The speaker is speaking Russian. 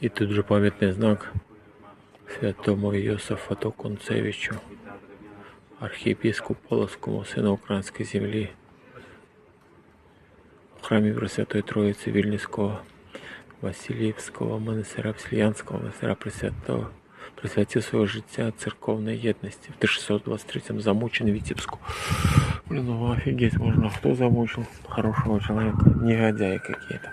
І тут же пам'ятний знак святому Иосифу Токунцевичу архиепископу Полоцькому, сину української землі, в храмі Пресвятої Троїці Вільнівського, Васильівського монастиря, Вселянського монастиря Пресвятого, присвятив своє життя церковної єдності. В 1623 замучен в Витебску. Блин, ну офигеть можно. Кто замучил хорошего человека? Негодяи какие-то.